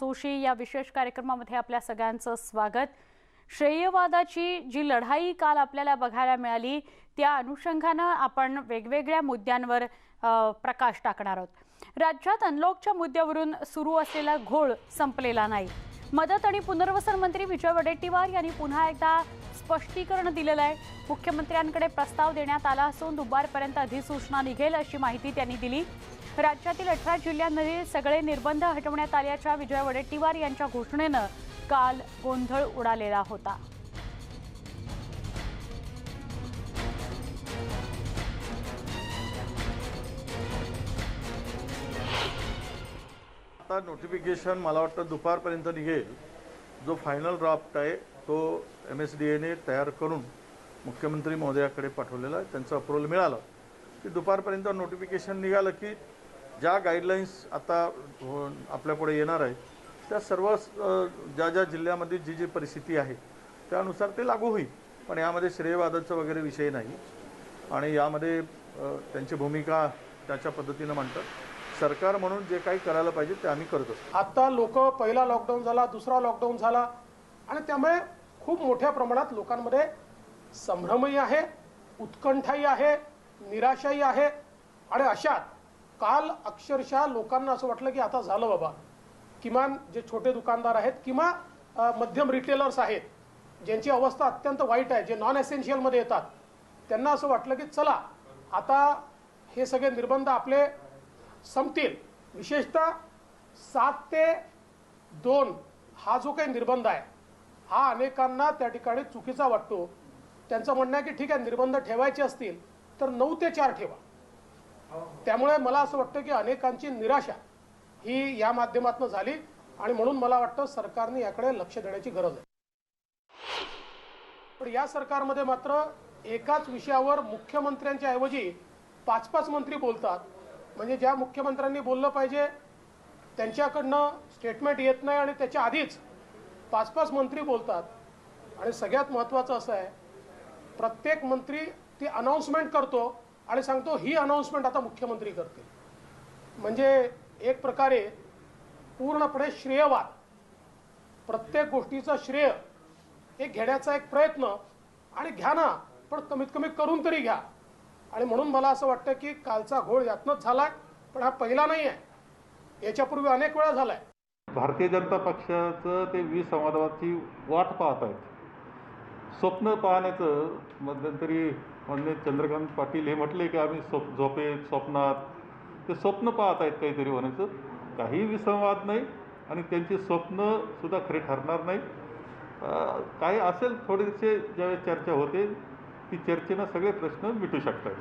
जोशी या विशेष कार्यक्रमामध्ये आपल्या सगळ्यांचं स्वागत. श्रेयवादाची जी लढाई काल आपल्याला बघायला मिळाली त्या अनुषंगानं आपण वेगवेगळ्या मुद्द्यांवर प्रकाश टाकणार आहोत. राज्यात अनलॉकच्या मुद्द्यावरून सुरू असलेला घोळ संपलेला नाही. मदत आणि पुनर्वसन मंत्री विजय वडेट्टीवार यांनी पुन्हा एकदा स्पष्टीकरण दिलेलं आहे. मुख्यमंत्र्यांकडे प्रस्ताव देण्यात आला असून दुपारपर्यंत अधिसूचना निघेल अशी माहिती त्यांनी दिली. राज्यातील अठरा जिल्ह्यांमधील सगळे निर्बंध हटवण्यात आल्याच्या विजय वडेट्टीवार यांच्या घोषणेनं काल गोंधळ उडालेला होता. आता नोटिफिकेशन मला वाटतं दुपारपर्यंत निघेल. जो फायनल ड्राफ्ट आहे तो एम एस डी एने तयार करून मुख्यमंत्री महोदयाकडे पाठवलेला आहे. त्यांचं अप्रुव्हल मिळालं. की दुपारपर्यंत नोटिफिकेशन निघालं की ज्या गाईडलाईन्स आता हो- आपल्यापुढे येणार आहेत त्या सर्व ज्या ज्या जिल्ह्यामध्ये जी जी परिस्थिती आहे त्यानुसार ते लागू होईल. पण यामध्ये श्रेयवादाचा वगैरे विषय नाही. आणि यामध्ये त्यांची भूमिका त्याच्या पद्धतीनं म्हणतात सरकार म्हणून जे काही करायला पाहिजे ते आम्ही करतो आता लोक पहिला लॉकडाऊन झाला दुसरा लॉकडाऊन झाला आणि त्यामुळे खूप मोठ्या प्रमाणात लोकांमध्ये संभ्रमही आहे उत्कंठाही आहे निराशाही आहे. आणि अशात काल अक्षरशः लोकांना असं वाटलं की आता झालं बाबा. किमान जे छोटे दुकानदार आहेत किंवा मध्यम रिटेलर्स आहेत ज्यांची अवस्था अत्यंत वाईट आहे जे नॉन एसेन्शियलमध्ये येतात त्यांना असं वाटलं की चला आता हे सगळे निर्बंध आपले संपतील. विशेषतः सात ते दोन हा जो काही निर्बंध आहे हा अनेकांना त्या ठिकाणी चुकीचा वाटतो. त्यांचं म्हणणं आहे की ठीक आहे निर्बंध ठेवायचे असतील तर नऊ ते चार ठेवा. त्यामुळे मला असं वाटतं की अनेकांची निराशा ही या माध्यमातून झाली आणि म्हणून मला वाटतं सरकारने याकडे लक्ष देण्याची गरज आहे. पण या सरकारमध्ये मात्र एकाच विषयावर मुख्यमंत्र्यांच्या ऐवजी पाच पाच मंत्री बोलतात. म्हणजे ज्या मुख्यमंत्र्यांनी बोललं पाहिजे त्यांच्याकडनं स्टेटमेंट येत नाही आणि त्याच्या आधीच पाच पाच मंत्री बोलतात. आणि सगळ्यात महत्त्वाचं असं आहे प्रत्येक मंत्री ती अनाऊन्समेंट करतो आणि सांगतो ही अनाऊन्समेंट आता मुख्यमंत्री करतील. म्हणजे एक प्रकारे पूर्णपणे श्रेयवाद. प्रत्येक गोष्टीचं श्रेय हे घेण्याचा एक प्रयत्न आणि घ्या ना पण कमीत कमी करून तरी घ्या. आणि म्हणून मला असं वाटतं की कालचा घोळ यातनंच झाला पण हा पहिला नाही आहे याच्यापूर्वी अनेक वेळा झाला आहे भारतीय जनता पक्षाचं ते विसंवादाची वाट पाहत आहेत स्वप्न पाहण्याचं मध्यंतरी माननीय चंद्रकांत पाटील हे म्हटले की आम्ही स्वप् झोपेत स्वप्नात ते स्वप्न पाहत आहेत काहीतरी होण्याचं काही विसंवाद नाही आणि त्यांची स्वप्नसुद्धा खरे ठरणार नाही. काही असेल थोडेसे ज्यावेळेस चर्चा होते ती चर्चेनं सगळे प्रश्न मिटू शकतात.